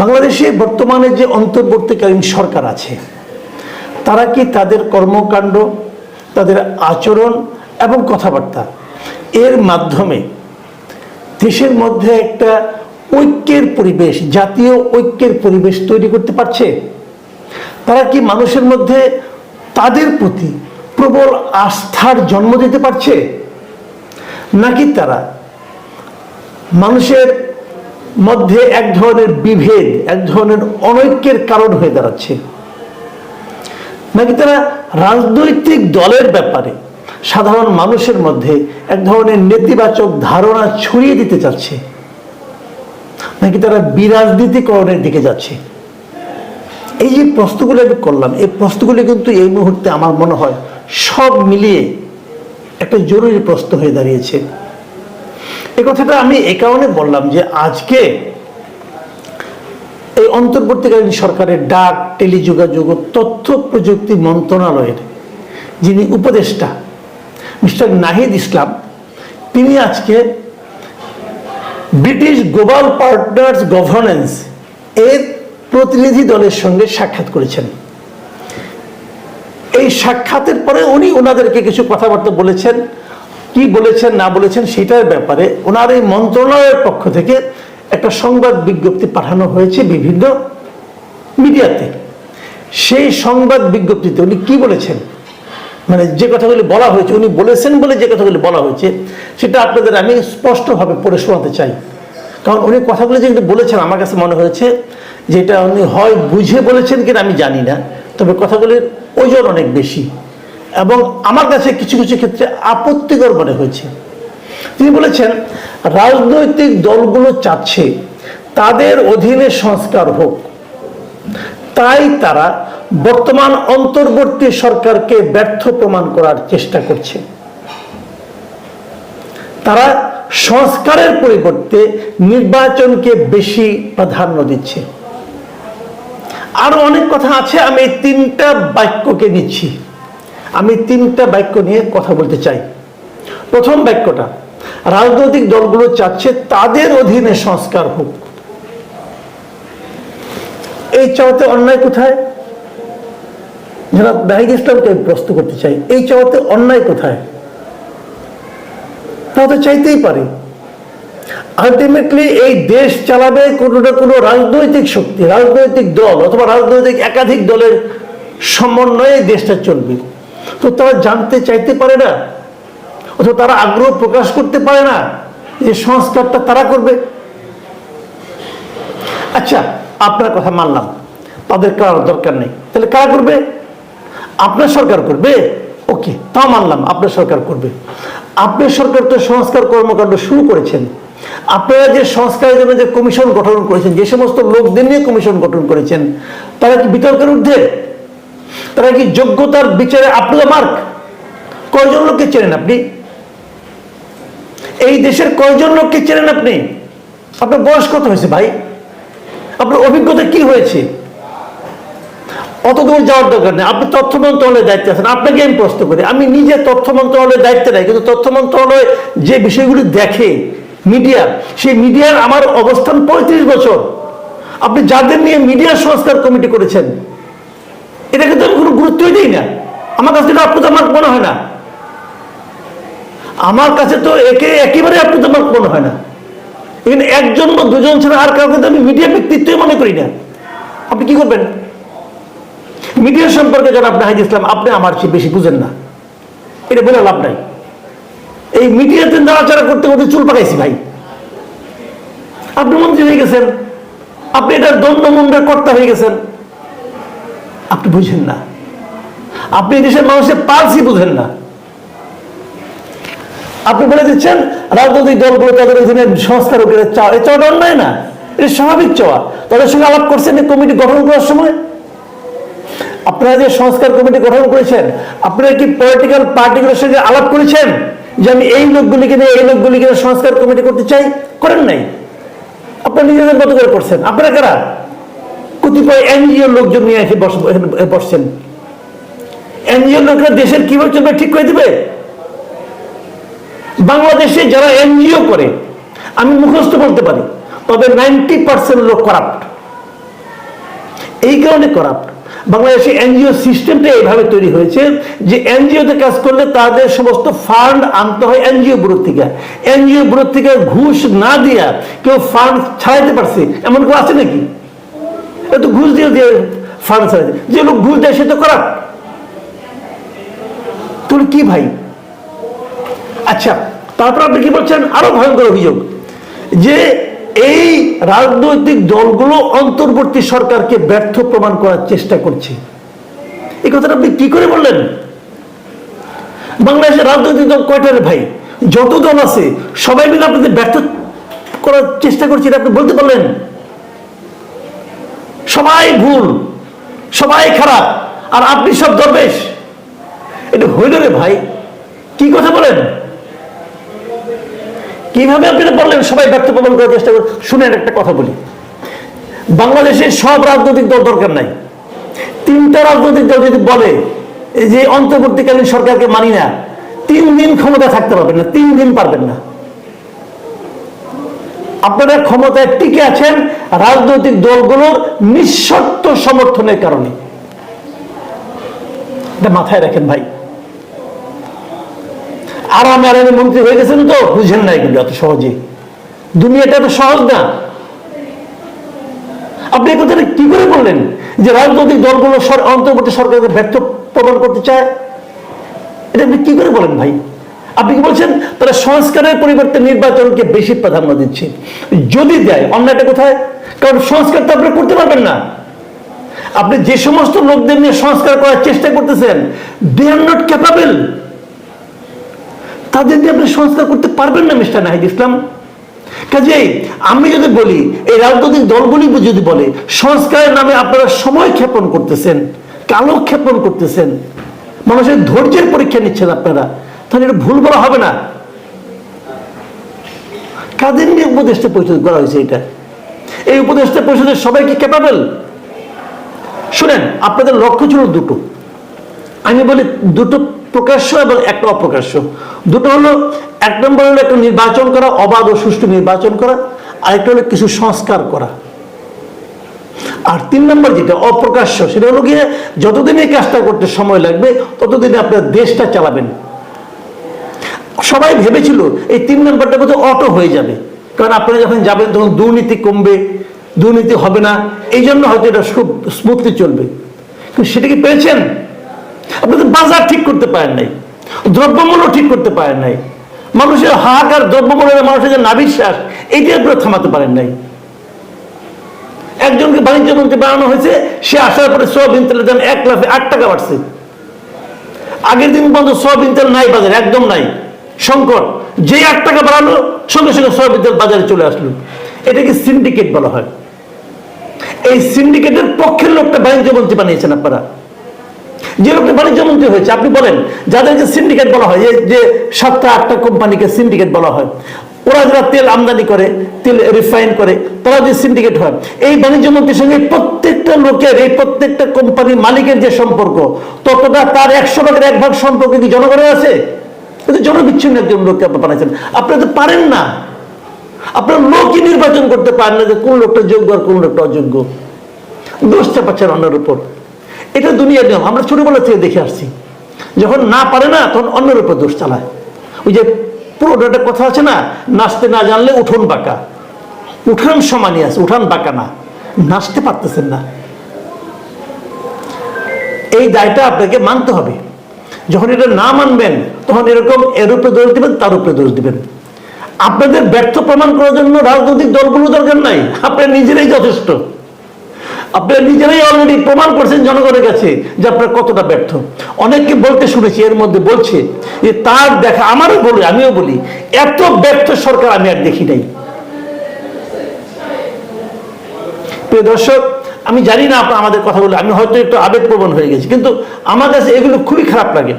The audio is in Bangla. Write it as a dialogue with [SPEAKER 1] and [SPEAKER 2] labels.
[SPEAKER 1] বাংলাদেশে বর্তমানে যে অন্তর্বর্তীকালীন সরকার আছে, তারা কি তাদের কর্মকাণ্ড, তাদের আচরণ এবং কথাবার্তা এর মাধ্যমে দেশের মধ্যে একটা ঐক্যের পরিবেশ, জাতীয় ঐক্যের পরিবেশ তৈরি করতে পারছে? তারা কি মানুষের মধ্যে তাদের প্রতি প্রবল আস্থার জন্ম দিতে পারছে? নাকি তারা মানুষের মধ্যে এক ধরনের বিভেদ, এক ধরনের অনৈক্যের কারণ হয়ে দাঁড়াচ্ছে। নাকি তারা রাজনৈতিক দলের ব্যাপারে সাধারণ মানুষের মধ্যে এক ধরনের নেতিবাচক ধারণা ছড়িয়ে দিতে চাচ্ছে? নাকি তারা বিরাজনীতিকরণের দিকে যাচ্ছে? এই যে প্রশ্নগুলো আমি করলাম, এই প্রশ্নগুলি কিন্তু এই মুহূর্তে আমার মনে হয় সব মিলিয়ে একটা জরুরি প্রশ্ন হয়ে দাঁড়িয়েছে। এই কথাটা আমি এ কারণে বললাম যে আজকে এই অন্তর্বর্তীকালীন সরকারের ডাক, টেলিযোগাযোগ ও তথ্য প্রযুক্তি মন্ত্রণালয়ের যিনি উপদেষ্টা, মিস্টার নাহিদ ইসলাম, তিনি আজকে ব্রিটিশ গ্লোবাল পার্টনার্স গভর্নেন্স এর প্রতিনিধি দলের সঙ্গে সাক্ষাৎ করেছেন। এই সাক্ষাতের পরে উনি ওনাদেরকে কিছু কথাবার্তা বলেছেন। কি বলেছেন, না বলেছেন সেটার ব্যাপারে ওনার এই মন্ত্রণালয়ের পক্ষ থেকে একটা সংবাদ বিজ্ঞপ্তি পাঠানো হয়েছে বিভিন্ন মিডিয়াতে। সেই সংবাদ বিজ্ঞপ্তিতে উনি কি বলেছেন? মানে যে কথাগুলি বলা হয়েছে, উনি বলেছেন বলে যে কথাগুলি বলা হয়েছে, সেটা আপনাদের আমি স্পষ্টভাবে পড়ে শোনাতে চাই। কারণ উনি কথাগুলি যেগুলো বলেছেন, আমার কাছে মনে হয়েছে যেটা উনি হয় বুঝে বলেছেন কিনা আমি জানি না, তবে কথাগুলির ওজন অনেক বেশি। এবং আমার কাছে কিছু কিছু ক্ষেত্রে আপত্তিকর মনে হয়েছে। তিনি বলেছেন, রাজনৈতিক দলগুলো চাচ্ছে তাদের অধীনে সংস্কার হোক। তাই তারা বর্তমান অন্তর্বর্তী সরকারকে ব্যর্থ প্রমাণ করার চেষ্টা করছে। তারা সংস্কারের পরিবর্তে নির্বাচনকে বেশি প্রাধান্য দিচ্ছে। আরও অনেক কথা আছে, আমি তিনটা বাক্যকে নিচ্ছি। আমি তিনটা বাক্য নিয়ে কথা বলতে চাই। প্রথম বাক্যটা, রাজনৈতিক দলগুলো চাচ্ছে তাদের অধীনে সংস্কার হোক। এই চাওয়াতে অন্যায় কোথায়? যারা নাহিদ ইসলামকে আমি প্রশ্ন করতে চাই, এই চাওয়াতে অন্যায় কোথায়? তা তো চাইতেই পারে। আলটিমেটলি এই দেশ চালাবে কোনো না কোনো রাজনৈতিক শক্তি, রাজনৈতিক দল অথবা রাজনৈতিক একাধিক দলের সমন্বয়ে দেশটা চলবে। তো তারা জানতে চাইতে পারে না, অথবা তারা আগ্রহ প্রকাশ করতে পারে না যে সংস্কারটা তারা করবে। আচ্ছা আপনার কথা মানলাম, তাদের করার দরকার নেই। তাহলে কারা করবে? আপনার সরকার করবে? ওকে, তা মানলাম, আপনার সরকার করবে। আপনার সরকার তো সংস্কার কর্মকাণ্ড শুরু করেছেন। আপনারা যে সংস্কারের জন্য যে কমিশন গঠন করেছেন, যে সমস্ত লোকদের নিয়ে কমিশন গঠন করেছেন, তারা কি বিতর্কের ঊর্ধ্বে? তারা কি যোগ্যতার বিচারে আপনার মার্ক? কয়জন লোককে চেনেন আপনি? এই দেশের কয়জন লোককে চেনেন আপনি? আপনার বয়স কত হয়েছে ভাই? আপনার অভিজ্ঞতা কি হয়েছে? অত দূর যাওয়ার দরকার নেই। আপনি তথ্য মন্ত্রণালয়ের দায়িত্বে আছেন। আপনাকে আমি প্রশ্ন করি, আমি নিজে তথ্য মন্ত্রণালয়ের দায়িত্বে নাই, কিন্তু তথ্য মন্ত্রণালয় যে বিষয়গুলি দেখে মিডিয়া, সেই মিডিয়ার আমার অবস্থান পঁয়ত্রিশ বছর। আপনি যাদের নিয়ে মিডিয়া সংস্কার কমিটি করেছেন এটা কিন্তু আমি কোনো গুরুত্বই দিই না। আমার কাছে এটা আপনার মনে হয় না। আমার কাছে তো একে একেবারে আপনার মনে হয় না। এখানে একজন বা দুজন ছাড়া আর কাউকে তো আমি মিডিয়া ব্যক্তিত্বই মনে করি না। আপনি কি করবেন? মিডিয়া সম্পর্কে যারা আপনি হাইজ ইসলাম, আপনি আমার চেয়ে বেশি বুঝেন না। এটা বলে লাভ নাই। এই মিডিয়াতে নাড়াচাড়া করতে করতে চুল পাকাইছি ভাই। আপনি মন্ত্রী হয়ে গেছেন। আপনি এটার দ্বন্দ্ব মন্ডের কর্তা হয়ে গেছেন। আপনি বুঝেন না। আপনি দেশের মানুষের পালসি বুঝেন না। আপনি বলে দিচ্ছেন, রাজনৈতিক দলগুলো তাদের অধীনে সংস্কার হোক চাওয়া এই চাওয়াটা অন্যায় না। এটা স্বাভাবিক চাওয়া। তাদের সঙ্গে আলাপ করছেন কমিটি গঠন করার সময়। আপনারা যে সংস্কার কমিটি গঠন করেছেন, আপনারা কি পলিটিক্যাল পার্টিগুলোর সঙ্গে আলাপ করেছেন? যে আমি এই লোকগুলিকে নিয়ে, এই লোকগুলিকে সংস্কার কমিটি করতে চাই? করেন নাই। আপনারা নিজেদের মতো করে করছেন। আপনারা কারা? কতিপয় এনজিও লোকজন নিয়ে এসে বস- বসছেন। এনজিও লোকরা দেশের কীভাবে চলবে ঠিক করে দিবে? বাংলাদেশে যারা এনজিও করে, আমি মুখস্থ বলতে পারি তবে নাইনটি পার্সেন্ট লোক করাপ্ট এই কারণে করাপ্ট বাংলাদেশে এনজিও সিস্টেমটা এইভাবে তৈরি হয়েছে যে এনজিওতে কাজ করলে তাদের সমস্ত ফান্ড আনতে হয় এনজিও ব্যুরো থেকে। এনজিও ব্যুরো থেকে ঘুষ না দিয়া কেউ ফান্ড ছাড়াইতে পারছে। এমন কেউ আছে নাকি? এত ঘুষ দিয়ে দিয়ে ফান্ড যে লোক ঘুষ দেয় সে তো করা তোর কি ভাই? আচ্ছা তারপর আপনি কি বলছেন? আরও ভয়ঙ্কর অভিযোগ। যে এই রাজনৈতিক দলগুলো অন্তর্বর্তী সরকারকে ব্যর্থ প্রমাণ করার চেষ্টা করছে। এই কথাটা আপনি কি করে বললেন? বাংলাদেশের রাজনৈতিক দল কয়টা রে ভাই? যত দল আছে, সবাই মিলে আপনাদের ব্যর্থ করার চেষ্টা করছে, এটা আপনি বলতে পারলেন? সবাই ভুল, সবাই খারাপ, আর আপনি সব দরবেশ। এটা হইল রে ভাই, কি কথা বলেন? কীভাবে আপনি বললেন? সবাই ব্যক্ত প্রমাণ করার চেষ্টা করেন। শুনেন, একটা কথা বলি। বাংলাদেশে সব রাজনৈতিক দল দরকার নাই। তিনটা রাজনৈতিক দল যদি বলে যে অন্তর্বর্তীকালীন সরকারকে মানি না, তিন দিন ক্ষমতা থাকতে পারবেন না, তিন দিন পারবেন না। আপনারা ক্ষমতায় টিকে আছেন রাজনৈতিক দলগুলোর নিঃশর্ত সমর্থনের কারণে। মাথায় রাখেন ভাই। আরামে আরামে মন্ত্রী হয়ে গেছেন তো, বুঝেন নাই কিন্তু এত সহজে। দুনিয়াটা এত সহজ না। আপনি এই কথাটা কি করে বললেন? যে রাজনৈতিক দলগুলো অন্তর্বর্তী সরকারকে ব্যর্থ প্রমাণ করতে চায়? এটা আপনি কি করে বলেন ভাই? আপনি কি বলছেন? তারা সংস্কারের পরিবর্তে নির্বাচনকে বেশি প্রাধান্য দিচ্ছে। যদি দেয় অন্যটা কোথায়? কারণ সংস্কার তো আপনি করতে পারবেন না। আপনি যে সমস্ত লোকদের নিয়ে সংস্কার করার চেষ্টা করতেছেন দে আর নট ক্যাপাবেল তাদের দিয়ে আপনি সংস্কার করতে পারবেন না, মিস্টার নাহিদ ইসলাম। কাজেই আমি যদি বলি, এই রাজনৈতিক দলগুলি যদি বলে, সংস্কারের নামে আপনারা সময় ক্ষেপণ করতেছেন কালো ক্ষেপণ করতেছেন, মানুষের ধৈর্যের পরীক্ষা নিচ্ছেন আপনারা। তাহলে এটা ভুল বলা হবে না। কাদের নিয়ে উপদেষ্টা পরিষদ করা হয়েছে এটা? এই উপদেষ্টা পরিষদের সবাই কি ক্যাপাবেল শুনেন, আপনাদের লক্ষ্য ছিল দুটো। আমি বলি দুটো প্রকাশ্য এবং একটা অপ্রকাশ্য। দুটো হলো, এক নম্বর হলো একটা নির্বাচন করা, অবাধ ও সুষ্ঠু নির্বাচন করা, আরেকটা হলো কিছু সংস্কার করা। আর তিন নম্বর যেটা অপ্রকাশ্য, সেটা হলো গিয়ে যতদিন এই কাজটা করতে সময় লাগবে, ততদিনে আপনার দেশটা চালাবেন। সবাই ভেবেছিল এই তিন নম্বরটা বোধহয় অটো হয়ে যাবে। কারণ আপনারা যখন যাবেন তখন দুর্নীতি কমবে, দুর্নীতি হবে না। এই জন্য হয়তো এটা খুব স্মুথলি চলবে। কিন্তু সেটা কি পেয়েছেন? আপনাদের বাজার ঠিক করতে পারেন নাই, দ্রব্যমূল্য ঠিক করতে পারেন নাই। মানুষের হাহাকার দ্রব্যমূল্যের মানুষের যে নাবিশ্বাস এইটা আপনারা থামাতে পারেন নাই। একজনকে বাণিজ্য মন্ত্রী বানানো হয়েছে, সে আসার পরে সোয়াবিন তেলের দাম এক লাফে আট টাকা বাড়ছে। আগের দিন পর্যন্ত সোয়াবিন তেল নাই বাজারে, একদম নাই। সংকট। যে আট টাকা বাড়ালো, সঙ্গে সঙ্গে তেল বাজারে চলে আসলো। এটাকে সিন্ডিকেট বলা হয়। এই সিন্ডিকেটের পক্ষের লোকটা বাণিজ্য মন্ত্রী বানিয়েছেন আপনারা। যে লোকটা বাণিজ্য মন্ত্রী হয়েছে, আপনি বলেন, যাদেরকে সিন্ডিকেট বলা হয় যে- যে সাতটা, আটটা কোম্পানিকে সিন্ডিকেট বলা হয়, ওরা যারা তেল আমদানি করে, তেল রিফাইন করে, তারা যে সিন্ডিকেট হয়, এই বাণিজ্য মন্ত্রীর সঙ্গে প্রত্যেকটা লোকের, এই প্রত্যেকটা কোম্পানির মালিকের যে সম্পর্ক, ততটা তার একশো ভাগের এক ভাগ সম্পর্কে কি জনগণের আছে? জনবিচ্ছিন্ন একজন লোককে আপনি বানাইছেন। আপনি তো পারেন না। আপনার লোকই নির্বাচন করতে পারেন না যে কোন লোকটা যোগ্য আর কোন লোকটা অযোগ্য। দোষ চাপাচ্ছেন অন্যের উপর। এটা দুনিয়ার নিয়ম। আমরা ছোটবেলা থেকে দেখে আসছি। যখন না পারে না, তখন অন্যের উপর দোষ চালায়। ওই যে পুরোটা একটা কথা আছে না, নাচতে না জানলে উঠোন বাঁকা। উঠান সমানই আছে, উঠান বাঁকা না। নাচতে পারতেছেন না। এই দায়টা আপনাকে মানতে হবে। যখন এটা না মানবেন, তখন এরকম এর উপরে দোষ দিবেন, তার উপরে দোষ দিবেন। আপনাদের ব্যর্থ প্রমাণ করার জন্য রাজনৈতিক দলগুলো দরকার নাই। আপনার নিজেরাই যথেষ্ট। আপনারা নিজেরাই অলরেডি প্রমাণ করছেন জনগণের কাছে যে আপনারা কতটা ব্যর্থ। অনেককে বলতে শুনেছি, এর মধ্যে বলছে যে তার দেখা, আমারও বলি, আমিও বলি, এত ব্যর্থ সরকার আমি আর দেখি নাই। প্রিয় দর্শক আমি জানি না আপনার আমাদের কথা বলে আমি হয়তো একটু আবেগপ্রবণ হয়ে গেছি, কিন্তু আমার কাছে এগুলো খুবই খারাপ লাগে।